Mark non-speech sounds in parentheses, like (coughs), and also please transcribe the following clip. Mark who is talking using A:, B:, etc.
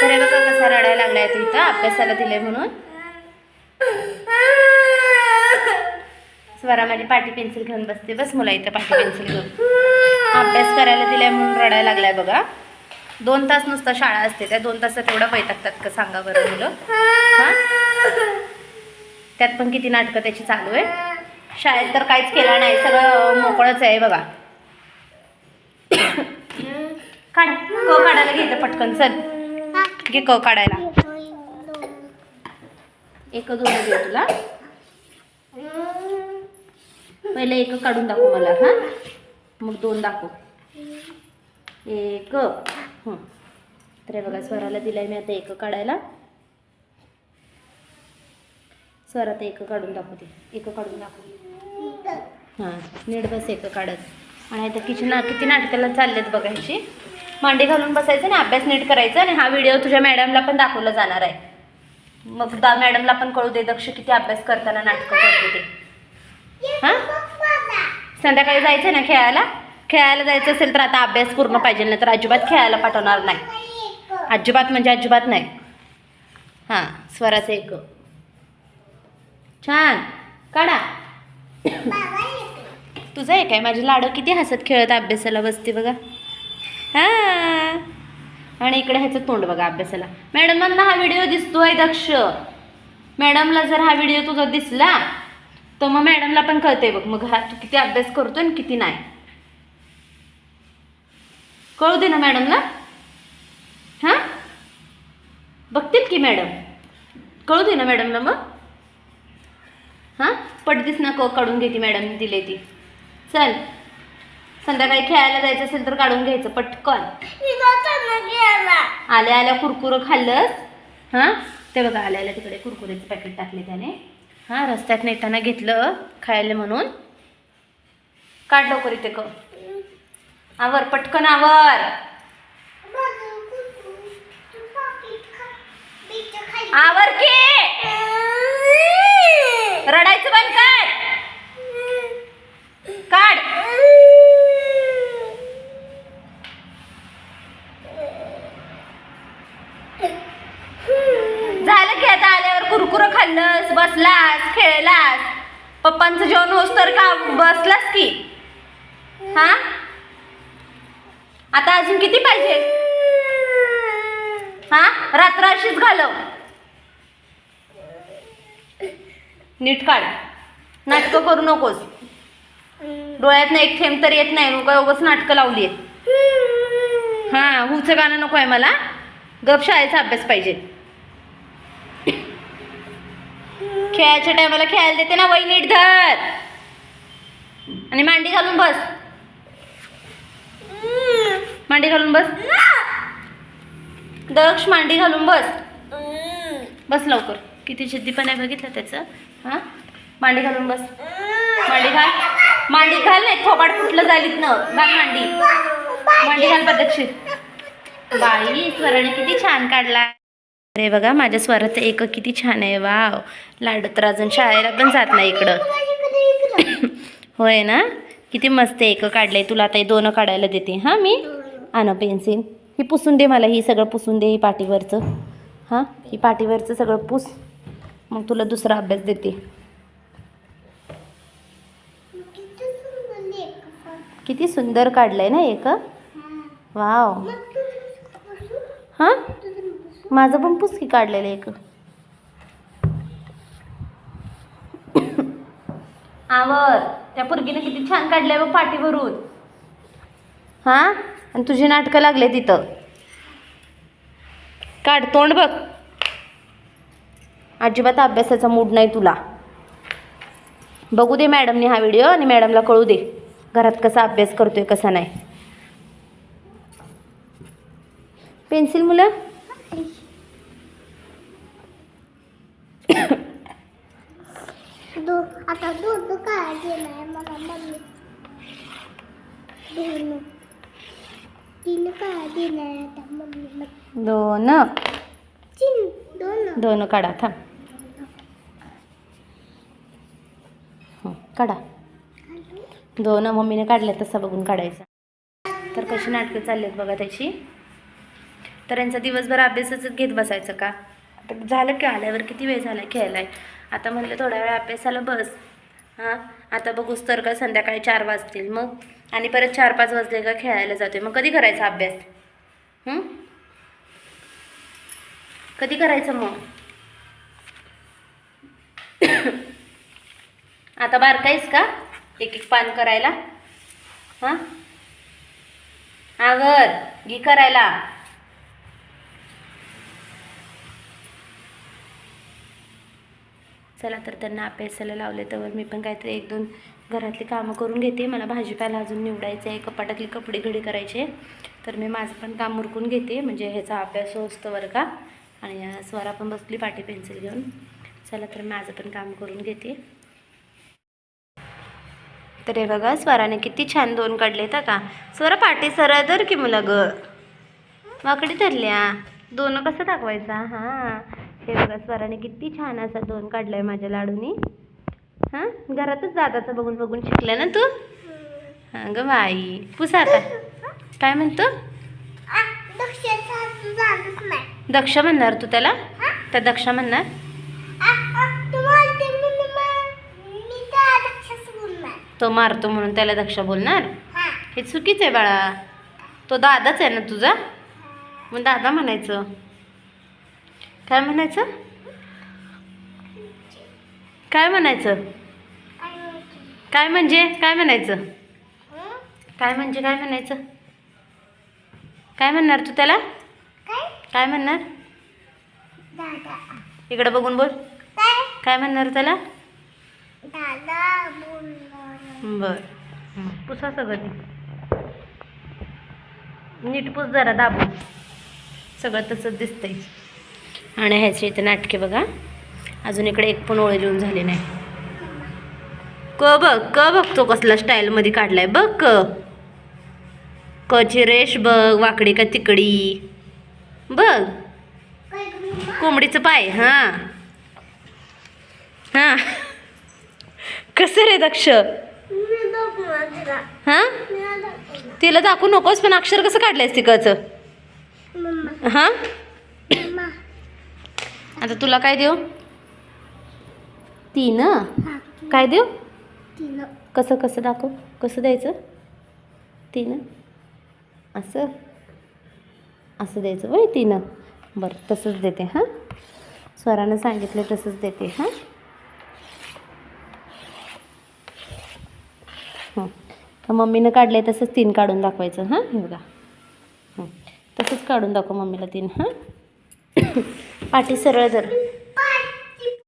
A: तर हे बघा कसा रडायला लागलाय तो इथं अभ्यासाला दिलंय म्हणून. स्वरा माझी पाटी पेन्सिल घेऊन बसते बस मुला इथं पाटी पेन्सिल घेऊन. अभ्यास करायला दिलाय म्हणून रडायला लागलाय बघा. दोन तास नुसतं शाळा असते त्या दोन तासात एवढं बैठकतात का सांगा बरं मुलं? हां? त्यात पण किती नाटकं त्याची चालू आहे. शाळेत तर काहीच केलं नाही सगळं मोकळंच आहे बघा. काढ काढायला घेतं पटकन चल. घे क काढायला. एक दोन देऊ तुला. पहिले एक काढून दाखव मला हां? मग दोन दाखव. एक. तर हे बघा स्वराला दिलाय मी आता एक काढायला. स्वर आता एक काढून दाखवते. एक काढून दाखव. हां नीट बस एक काढत. आणि आता किचन किती नाटकाला चाललेत बघायची मांडी घालून बसायचं आणि अभ्यास नीट करायचा आणि हा व्हिडिओ तुझ्या मॅडमला पण दाखवला जाणार आहे. मग दा मॅडमला पण कळू दे दक्ष किती अभ्यास करताना नाटकं करते ते. हां? संध्याकाळी जायचं ना खेळायला? खेळायला जायचं असेल तर आता अभ्यास पूर्ण पाहिजे नाही तर अजिबात खेळायला पाठवणार नाही. अजिबात म्हणजे अजिबात नाही. हां स्वराचं एक. छान. काढा. तुझं आहे काय माझी लाडू किती हसत खेळत अभ्यासाला बसते बघा. हां. आणि इकडे ह्याचं तोंड बघा अभ्यासाला. मॅडमांना हा व्हिडिओ दिसतोय दक्ष. मॅडमला जर हा व्हिडिओ तुझा दिसला तर मग मॅडमला पण कळते बघ मग हा तू किती अभ्यास करतोय आणि किती नाही. कळू दे ना मॅडमला? हां? बघतील की मॅडम? कळू दे ना मॅडमला मग? हां? पडतीस ना क काढून घेते मॅडम दिले ती. चल. संध्याकाळी खेळायला जायचं असेल तर काढून घ्यायचं पटकन. आल्या आल्या कुरकुरं खाल्लंस? हां? ते बघा आल्या आल्या तिकडे कुरकुरेचं पॅकेट टाकले त्याने. हां रस्त्यात नेताना घेतलं खायला म्हणून. काढ लवकर इथे क. आवर पटकन आवर की रडायचं बंद कर काढ झालं की आता आल्यावर कुरकुरं खाल्लंस बसलास खेळलास. पप्पांचं जेवण होस तर का बसलास की? हा? आता अजून किती पाहिजे? हा? रात्र अशीच घालव. नीट काढ. नाटकं करू नकोस. डोळ्यात एक थेंब तर येत नाही. उगा उगाच नाटकं लावली आहेत. हां हुचं गाणं नको आहे मला. गप शाळेचा अभ्यास पाहिजे. खेळायच्या टायमाला खेळायला देते ना वही नीट धर. आणि मांडी घालून बस. मांडी घालून बस. दक्ष मांडी घालून बस. बस लवकर. किती जिद्दीपण आहे बघितलं त्याचं. हां? मांडी घालून बस. मांडी घाल. मांडी घाल नाही थोपाट कुठलं झालीत ना घाल मांडी. मांडी घाल पद्धतशीर. बाई स्वराने किती छान काढला. अरे बघा माझ्या स्वराचं एक किती छान आहे. वाव. लाडू तर अजून शाळेला पण जात नाही इकडं. होय ना? किती मस्त एक काढलंय तुला आता हे दोन काढायला देते. हां मी? आण पेन्सिल. ही पुसून दे मला ही सगळं पुसून दे ही पाटीवरचं हां ही पाटीवरचं सगळं पुस. मग तुला दुसरा अभ्यास देते. किती सुंदर काढलंय ना एक? वाव. हां? माझं पण पुस की काढलेलं एक आवर त्या पोरगीने किती छान काढलंय बघ पाठीवरून. हां? आणि तुझी नाटकं लागले तिथं. काढ तोंड बघ. अजिबात अभ्यासाचा मूड नाही तुला. बघू दे मॅडमने हा व्हिडिओ आणि मॅडमला कळू दे घरात कसा अभ्यास करतोय कसा नाही. पेन्सिल मुलं?
B: दो आता दूध काय देणार मला मम्मी दोन. तीन काय देणार आता
A: दोन.
B: तीन दोन.
A: दोन काढा थांब. काढा. दोन मम्मीने काढले तसं बघून काढायचं. तर कशी नाटकं चालली आहेत बघा त्याची. तर यांचा दिवसभर अभ्यासाचंच घेत बसायचं का? आता झालं की आल्यावर किती वेळ झाला खेळायला? आता म्हणलं थोड्या वेळ अभ्यासाला बस. हां? आता बघूस तर का संध्याकाळी चार वाजतील. मग? आणि परत चार पाच वाजले का खेळायला जातोय. मग कधी करायचा अभ्यास? कधी करायचं मग? (coughs) आता बारकाईस का? एक एक पान करायला? हां? आगर घी करायला. चला तर त्यांना अभ्यासाला लावले तर मी पण काहीतरी एक दोन घरातली कामं करून घेते. मला भाजीपाला अजून निवडायचं आहे कपाटातली कपडे घडी करायचे. तर मी माझं पण काम उरकून घेते म्हणजे ह्याचा अभ्यास असतो बरं का. आणि स्वरा पण बसली पाटी पेन्सिल घेऊन. चला तर माझं पण काम करून घेते. तर हे बघा स्वराने किती छान दोन काढले तर का. स्वरा पाटी सरळ धर की मुलं ग. वाकडी धरल्या. दोन कसं दाखवायचा? हां. हे बघा स्वराने किती छान असा दोन काढलाय माझ्या लाडूनी. हां? घरातच दादाचं बघून बघून शिकलं ना तू? हां ग बाई. पुसा आता. काय म्हणतो? दक्ष म्हणणार तू त्याला? त्या दक्ष म्हणणार?
B: तो
A: मारतो म्हणून त्याला दक्ष बोलणार?
B: हे
A: चुकीचं आहे बाळा. तो दादाच आहे ना तुझा? मग दादा म्हणायचं. काय म्हणायचं? काय म्हणायचं?
B: काय
A: म्हणजे? काय म्हणायचं? काय म्हणजे काय म्हणायचं? काय म्हणणार तू त्याला?
B: काय
A: म्हणणार? इकडं बघून बोल.
B: काय
A: म्हणणार त्याला? बर. पुसा सगळं नीट पुस जरा दाबून. सगळं तसंच दिसतंय. आणि ह्याचे इथे नाटके बघा. अजून इकडे एक पण ओळी लिहून झाली नाही. क बघ क बघ तो कसला स्टाईलमध्ये काढलाय. बघ क. कची रेश बघ वाकडी का तिकडी. बघ. कोंबडीचं पाय हां. हां. कसं रे दक्ष? हां? तिला दाखवू नकोस पण अक्षर कसं काढलंयस तिकडचं? हां? आता तुला काय देऊ? तीन काय देऊ?
B: तिनं.
A: कसं कसं दाखव? कसं द्यायचं? तीन. असं? असं द्यायचं वय तीन. बरं तसंच देते हां? स्वरानं सांगितलं तसंच देते हां? हं. तर मम्मीनं काढले तसंच तीन काढून दाखवायचं हां? हे बघा. हं. तसंच काढून दाखव मम्मीला तीन हां? पाठी सरळ धर.